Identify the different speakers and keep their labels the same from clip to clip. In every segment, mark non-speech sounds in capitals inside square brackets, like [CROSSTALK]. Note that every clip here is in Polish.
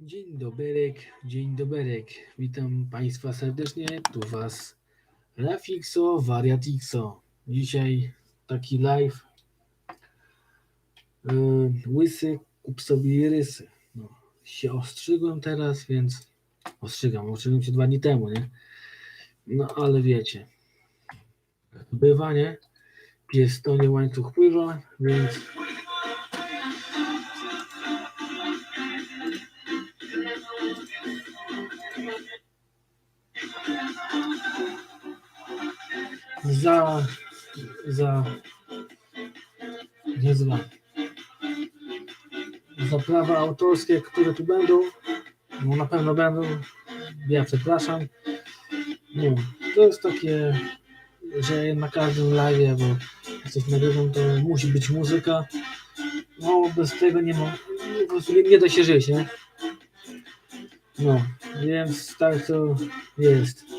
Speaker 1: Dzień doberek, dzień doberek. Witam Państwa serdecznie. Tu Was Rafixo, Wariatixo. Dzisiaj taki live. Yy, łysy, kup sobie rysy. No, się ostrzygłem teraz, więc ostrzygam. Ostrzygłem się dwa dni temu, nie? No ale wiecie. Bywa, nie? Pies to nie łańcuch pływa, więc za, za, nie za, za prawa autorskie, które tu będą, no na pewno będą, ja przepraszam. No, to jest takie, że na każdym live, bo coś nagrywam, to musi być muzyka. No, bez tego nie ma, po prostu nie, nie da się żyć, nie? No, więc tak to jest.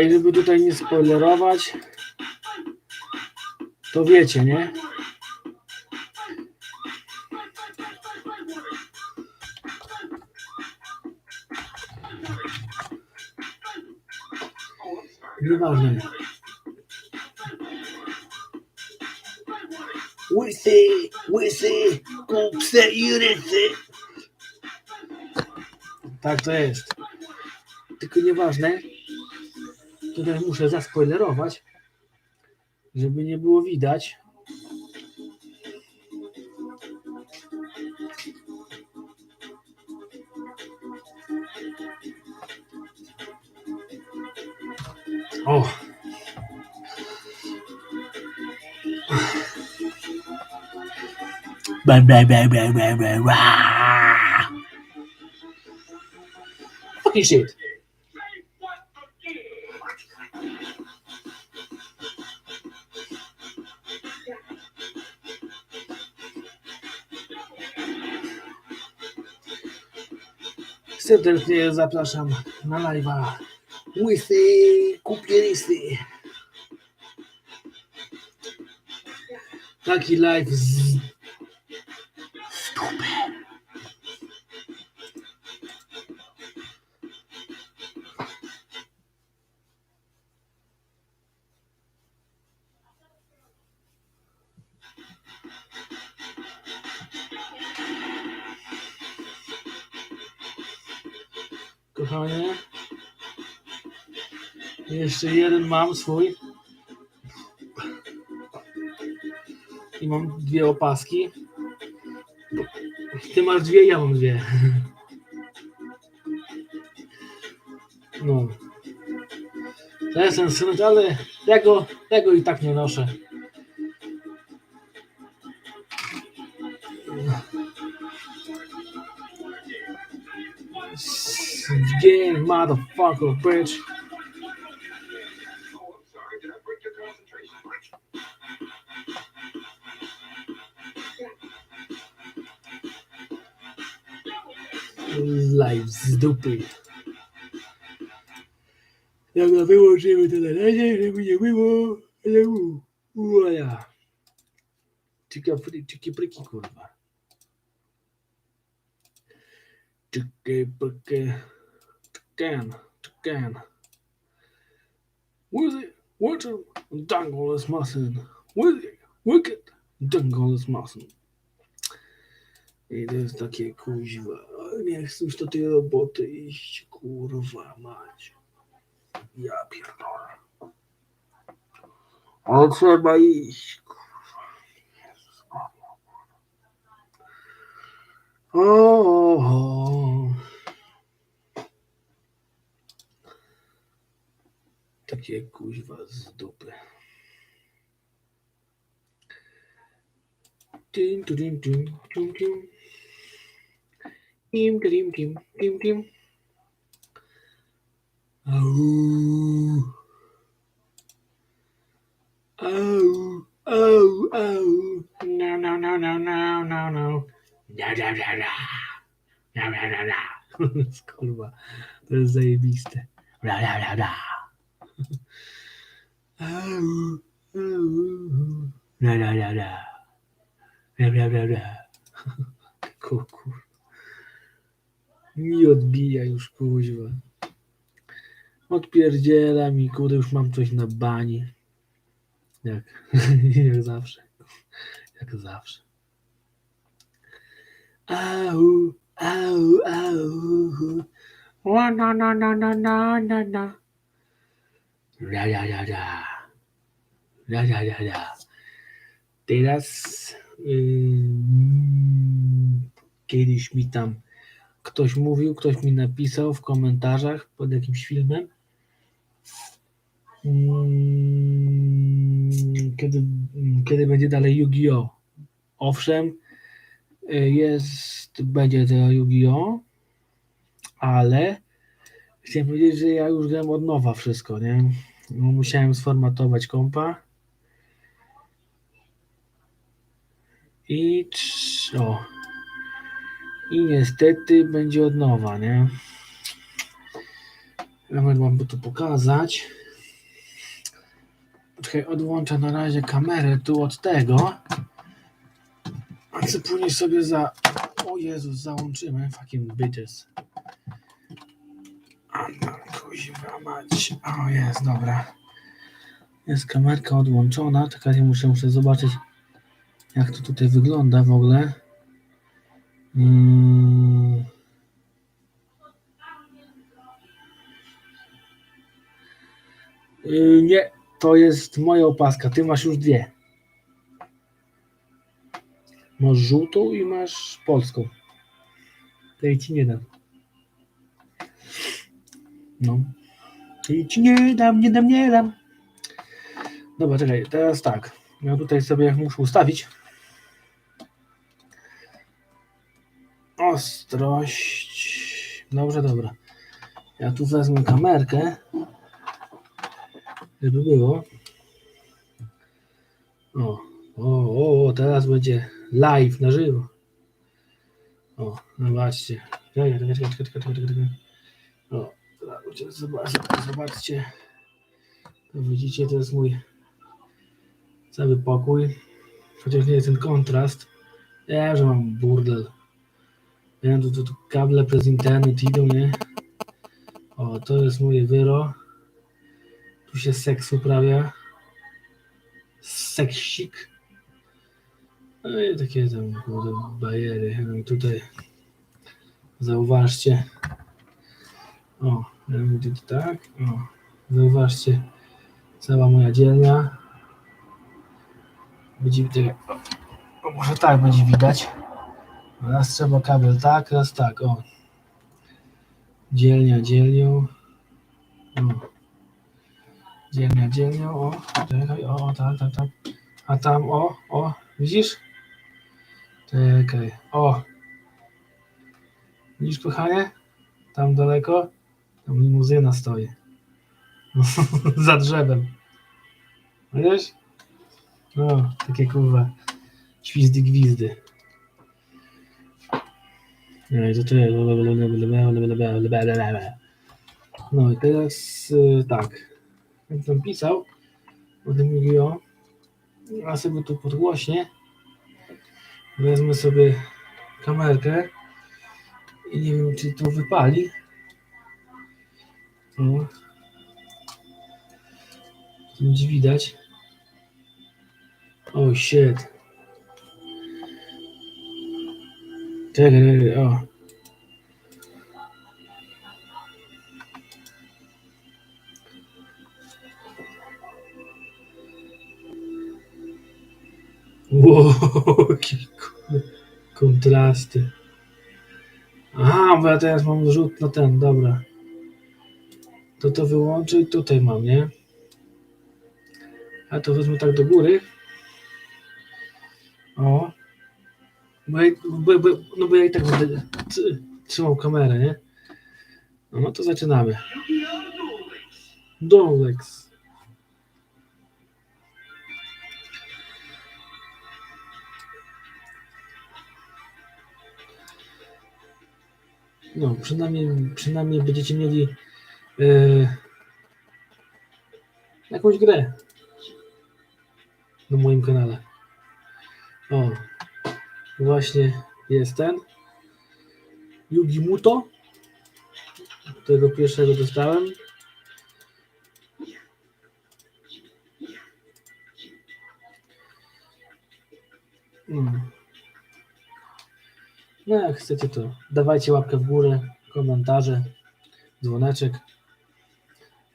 Speaker 1: I żeby tutaj nie spoilerować, to wiecie, nie? Nieważne. Łysy, łysy, kup se i rysy. Tak to jest. Tylko nieważne. Tutaj muszę zaspoilerować, żeby nie było widać. O! Ba, ba, ba, ba, ba, ba, ba. Fucking shit. Serdecznie zapraszam na live'a. Łysy, kupierisy. Taki live z Jeszcze jeden mam swój. I mam dwie opaski. Ty masz dwie, ja mam dwie. No. To jest ten syn, ale ja go, ja go i tak nie noszę. Game, motherfucker, bitch. Jak go wyłączymy to na razie, żeby nie było. Ale u, uja. Cika, fry- ciki, pryki, kurwa. Ciki, pryki. Can, can. Wizzy, Witcher, Dangle is Mussin. Wizzy, Wicked, Dangle is Mussin. I to jest takie kuźwa. Nie chcę już do tej roboty iść, kurwa mać. Ja pierdolę. Ale trzeba iść, kurwa. Jezus. O, o, o. Takie kuźwa z dupy. Tim, tu, tim, tim, tim, tim. Tim, tu, tim, tim, tim, tim. Au. Au, au, au. No, no, no, no, no, no, no. Da, da, da, da. Da, da, da, da. Kurwa, to jest zajebiste. Da, da, da, da. Au, au. Da, da, da, da. Da, da, da, da. Kuku. Mi odbija już kuźwa. Odpierdziela mi, kurde, już mam coś na bani. Jak, [LAUGHS] jak zawsze. Jak zawsze. Au, au, au. Ła, na, na, na, na, na, na, na. Da, da, da, da. Da, da, da, da. Teraz ym, kiedyś mi tam ktoś mówił, ktoś mi napisał w komentarzach pod jakimś filmem, Mm, kiedy, kiedy będzie dalej Yu-Gi-Oh! Owszem, jest, będzie to Yu-Gi-Oh! Ale chciałem powiedzieć, że ja już gram od nowa wszystko, nie? No, musiałem sformatować kompa. I o. I niestety będzie od nowa, nie? Nawet mam to pokazać. Czekaj, odłączę na razie kamerę tu od tego. A co później sobie za... O Jezus, załączymy. Fucking bitches. Kuźwa mać. O jest, dobra. Jest kamerka odłączona. Czekaj, muszę, muszę zobaczyć jak to tutaj wygląda w ogóle. Mm. Yy, nie, to jest moja opaska. Ty masz już dwie. Masz żółtą i masz polską. Tej ci nie dam. No. Tej ci nie dam, nie dam, nie dam. Dobra, czekaj, teraz tak. Ja tutaj sobie muszę ustawić. Ostrość. Dobrze, dobra. Ja tu wezmę kamerkę, żeby było. O, o, o, teraz będzie live na żywo. O, zobaczcie. Czekaj, czekaj. O, zobaczcie, zobaczcie. To widzicie, to jest mój cały pokój. Chociaż nie jest ten kontrast. Ja, że mam burdel. Wiem, tu, kable przez internet idą, nie? O, to jest moje wyro. Tu się seks uprawia. Seksik. No i takie tam kurde, bajery. Tutaj zauważcie. O, tak. O, zauważcie. Cała moja dzielnia. Będzie. O, może tak będzie widać. Raz trzeba kabel tak, raz tak, o. Dzielnia dzielnią. O. Dzielnia dzielnią, o. Czekaj, o, o, tak, tak, tak. A tam, o, o, widzisz? Czekaj, o. Widzisz, kochanie? Tam daleko? Tam limuzyna stoi. [LAUGHS] Za drzewem. Widzisz? No, takie kurwa. Świzdy gwizdy. No i to teraz y, tak. Jak tam pisał o tym Yu-Gi-Oh! Ja sobie tu podgłośnie. Wezmę sobie kamerkę i nie wiem czy to wypali. No. Tu Będzie widać. Oh shit. O. Wow, [LAUGHS] jakie kontrasty. Aha, bo ja teraz mam rzut na ten, dobra. To to wyłączę i tutaj mam, nie? A to wezmę tak do góry. O. Bo ja, bo, bo, no bo ja i tak będę tr- trzymał kamerę, nie? No, no to zaczynamy. Dolex. No, przynajmniej, przynajmniej będziecie mieli e, jakąś grę na moim kanale. O, właśnie jest ten. Yugi Muto. Tego pierwszego dostałem. Mm. No jak chcecie to dawajcie łapkę w górę, komentarze, dzwoneczek.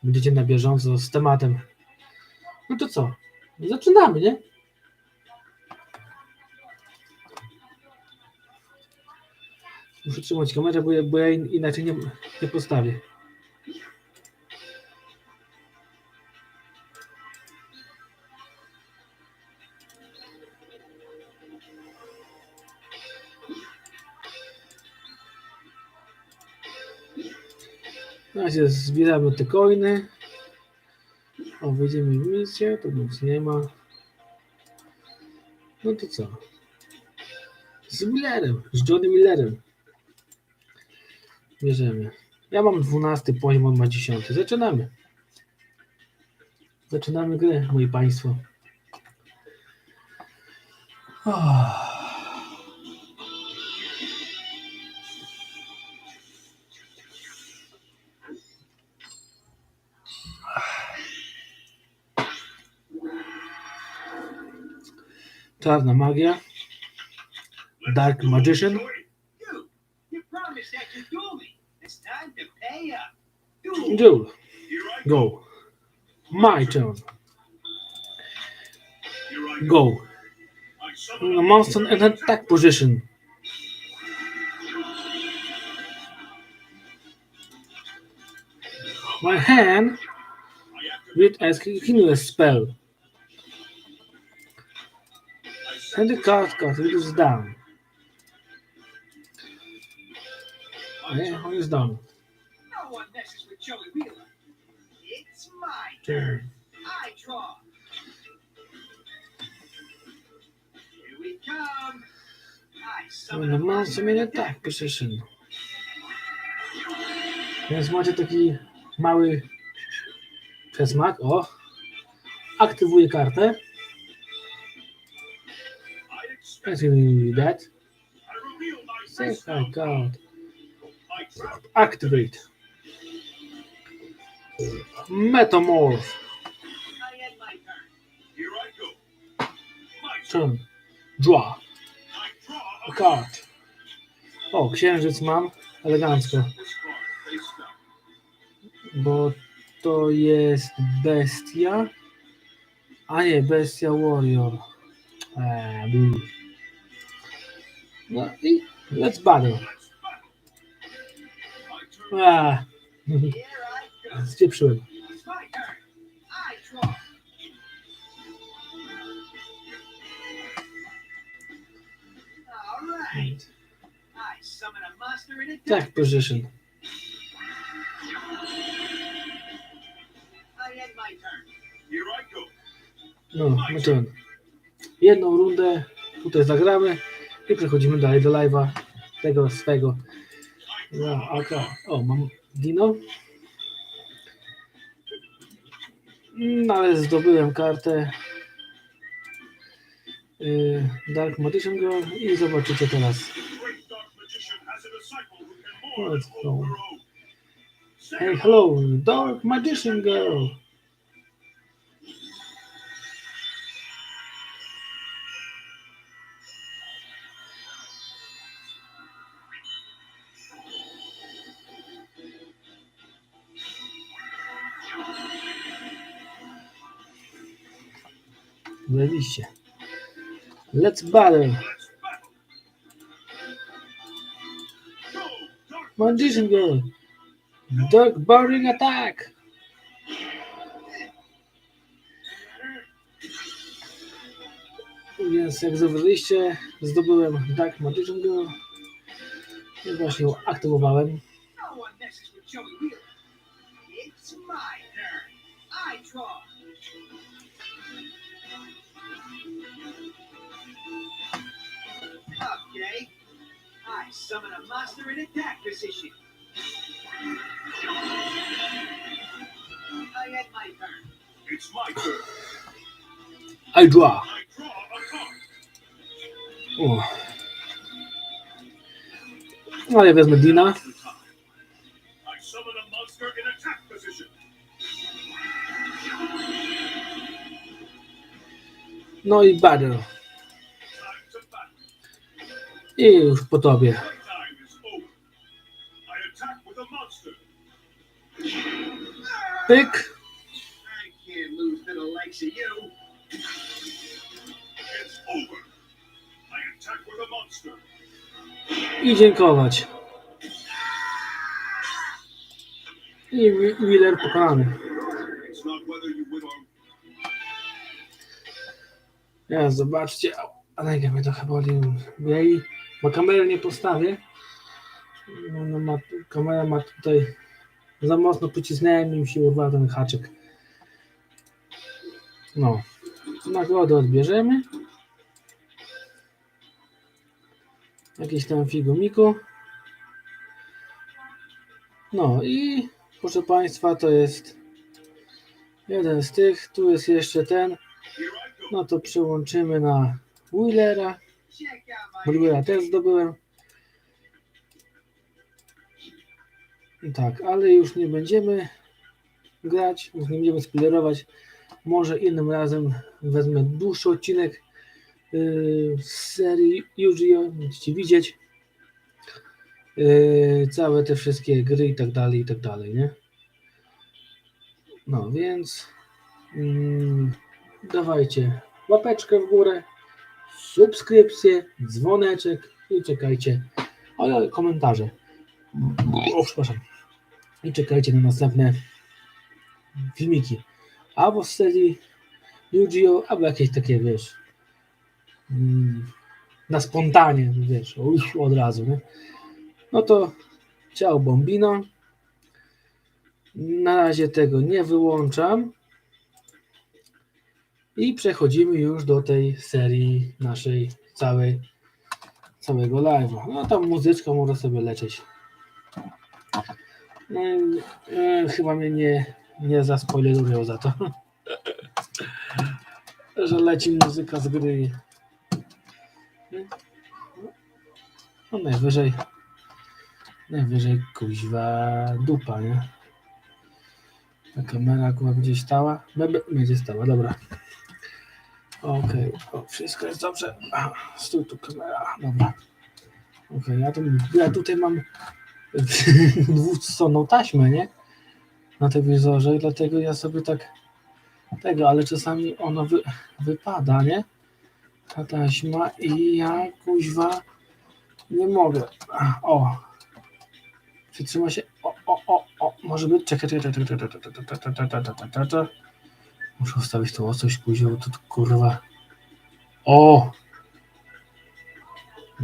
Speaker 1: Będziecie na bieżąco z tematem. No to co? Zaczynamy, nie? Muszę trzymać kamerę, bo ja, bo ja in- inaczej nie, nie postawię. Na razie zbieramy te coiny. O, wejdziemy w misję, to nic nie ma. No to co? Z Millerem, z Johnny Millerem. Bierzemy. Ja mam 12 poziom, on ma 10. Zaczynamy. Zaczynamy grę, moi państwo. Oh. Czarna magia. Dark Magician.
Speaker 2: That me. It's time to pay up. Here I
Speaker 1: Go. My turn. Go. A monster in attack position. My hand with a continuous spell. And the card card reduces down.
Speaker 2: We come. I summon
Speaker 1: When
Speaker 2: a
Speaker 1: the monster in attack position. Więc macie taki mały przesmak. O! Aktywuję kartę.
Speaker 2: Expect.
Speaker 1: Let's do that. Say god. Activate. Metamorph.
Speaker 2: Turn.
Speaker 1: Draw. A card. O, księżyc mam. Elegancko. Bo to jest bestia. A nie, bestia warrior. Eee, bu. no i let's battle.
Speaker 2: Turn.
Speaker 1: Spieprzyłem.
Speaker 2: Turn. A attack.
Speaker 1: Attack position.
Speaker 2: End my turn.
Speaker 1: No, no to jedną rundę tutaj zagramy i przechodzimy dalej do live'a tego swego. No, okay. O, mam Dino. No, ale zdobyłem kartę y, Dark Magician Girl i zobaczycie teraz. Let's go. Hey, hello, Dark Magician Girl. Zajebiście. Let's battle. Magician Girl. Dark Barring Attack. Więc jak zauważyliście, zdobyłem Dark Magician Girl. I właśnie ją aktywowałem.
Speaker 2: No. It's summon a monster in attack position. I end my turn.
Speaker 3: It's my turn.
Speaker 1: I draw.
Speaker 3: I draw a card.
Speaker 1: O. Ale wezmę Dina.
Speaker 3: I summon a monster in attack position.
Speaker 1: No i battle. I już po tobie. Pyk.
Speaker 2: I
Speaker 1: dziękować. I Wheeler pokonany. Ja, zobaczcie. Alega mnie to chyba boli. Ja jej, bo kamerę nie postawię. No, no ma, kamera ma tutaj za mocno pocisnąłem i mi się urwał ten haczyk. No. Nagrodę odbierzemy. Jakieś tam figomiku. No i proszę Państwa, to jest jeden z tych. Tu jest jeszcze ten. No to przełączymy na Wheelera. Wheelera też zdobyłem. Tak, ale już nie będziemy grać, już nie będziemy spoilerować. Może innym razem wezmę dłuższy odcinek yy, z serii Yu-Gi-Oh! Będziecie widzieć yy, całe te wszystkie gry i tak dalej, i tak dalej, nie? No więc mm, dawajcie łapeczkę w górę, subskrypcję, dzwoneczek i czekajcie, ale komentarze. O, przepraszam. I czekajcie na następne filmiki. Albo z serii Yu-Gi-Oh! albo jakieś takie, wiesz, mm, na spontanie, wiesz, od razu, nie? No to ciao Bombino. Na razie tego nie wyłączam. I przechodzimy już do tej serii naszej całej, całego live'a. No tam muzyczką może sobie lecieć. I, e, chyba mnie nie, nie zaspoilerują za to. [LAUGHS] Że leci muzyka z gry. No najwyżej najwyżej kuźwa dupa, nie? Ta kamera akurat gdzieś stała. Bebe, będzie stała, dobra. Okej, o, wszystko jest dobrze. Stój tu kamera, dobra. Okej, ja, tu, ja tutaj mam dwustronną taśmę, nie? Na telewizorze, dlatego ja sobie tak tego, ale czasami ono wy, wypada, nie? Ta taśma i ja kuźwa nie mogę. O! Przytrzyma się. O, o, o, o. Może być. Czekaj, czekaj, czekaj, czekaj, czekaj, czekaj, czekaj, czekaj. Muszę ustawić to coś kuźwa, bo to kurwa. O!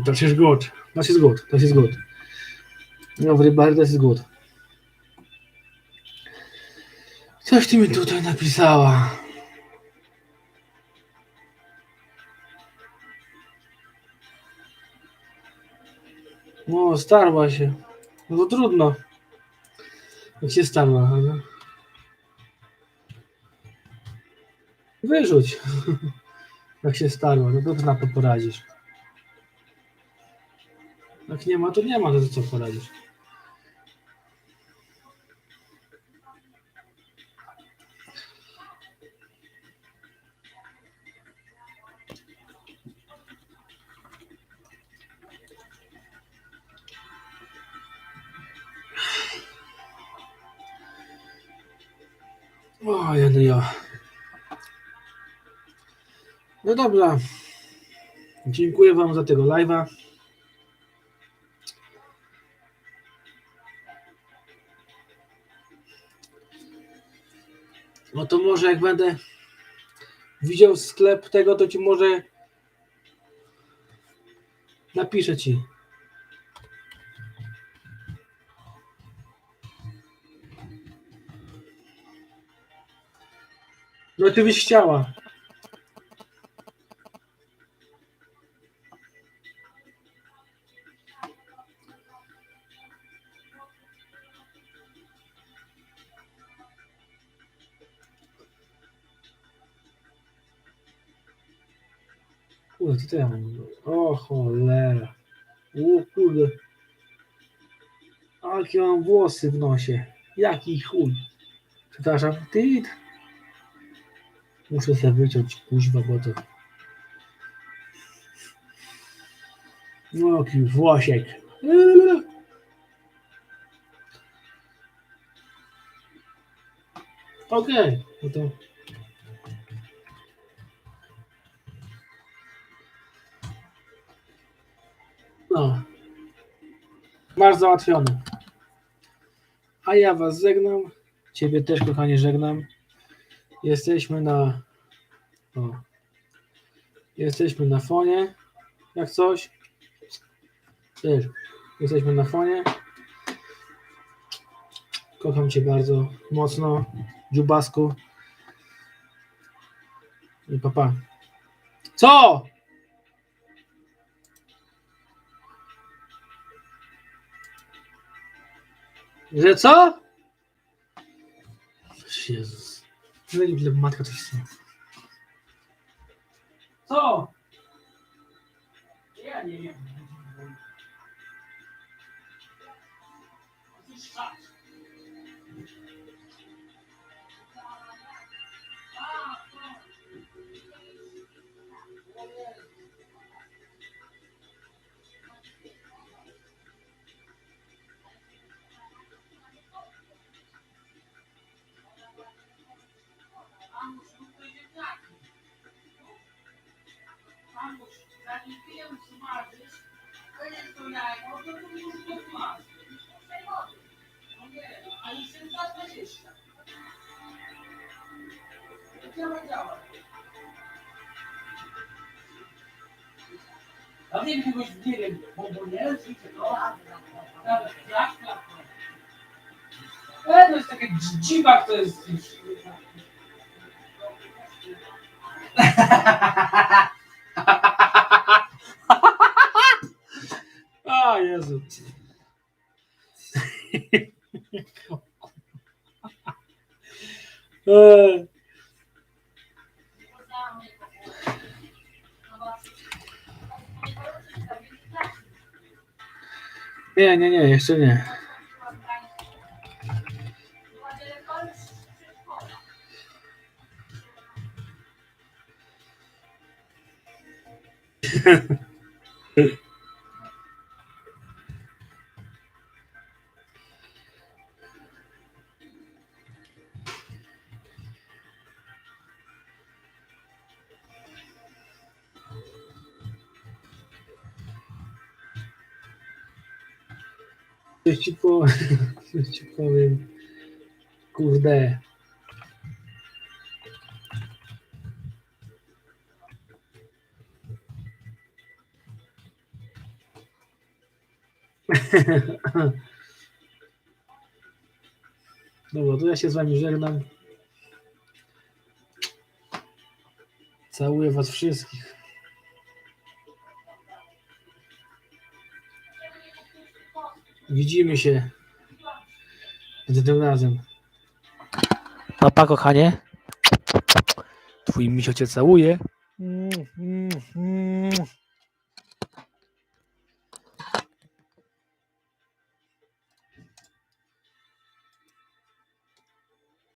Speaker 1: That is good. That is good. That is good. Everybody, that is good. Coś ty mi tutaj napisała. No, starła się. No to trudno. Jak się starła, ale... Wyrzuć. [LAUGHS] Jak się starła, no to na to poradzisz. Jak nie ma, to nie ma, to co poradzisz. dobra. Dziękuję Wam za tego live'a. No to może jak będę widział sklep tego, to ci może napiszę ci. No ty byś chciała. Co to ja mam? O cholera. O kurde. Jakie mam włosy w nosie. Jaki chuj. Przepraszam. Ty. Muszę sobie wyciąć kuźwa, bo to... No, jaki włosiek. Okej, no to... Masz załatwiony. A ja was żegnam. Ciebie też, kochanie, żegnam. Jesteśmy na. O. Jesteśmy na fonie. Jak coś. Też. Jesteśmy na fonie. Kocham cię bardzo mocno. Dziubasku. I papa. Co? Że co? Jezus. No i dla matka coś chce. Co? Ja nie wiem.
Speaker 4: Wiem, bombonierki, czy to? Dobra, jak to? E, to jest takie dż- dziwak, to jest...
Speaker 1: A Jezu. Eee, Nie, nie, nie, jeszcze nie. Coś ci powiem. [LAUGHS] Coś ci powiem. Kurde. [LAUGHS] Dobra, to ja się z wami żegnam. Całuję was wszystkich. Widzimy się tym razem. Papa, kochanie. Twój misio cię całuje. Mm, mm, mm.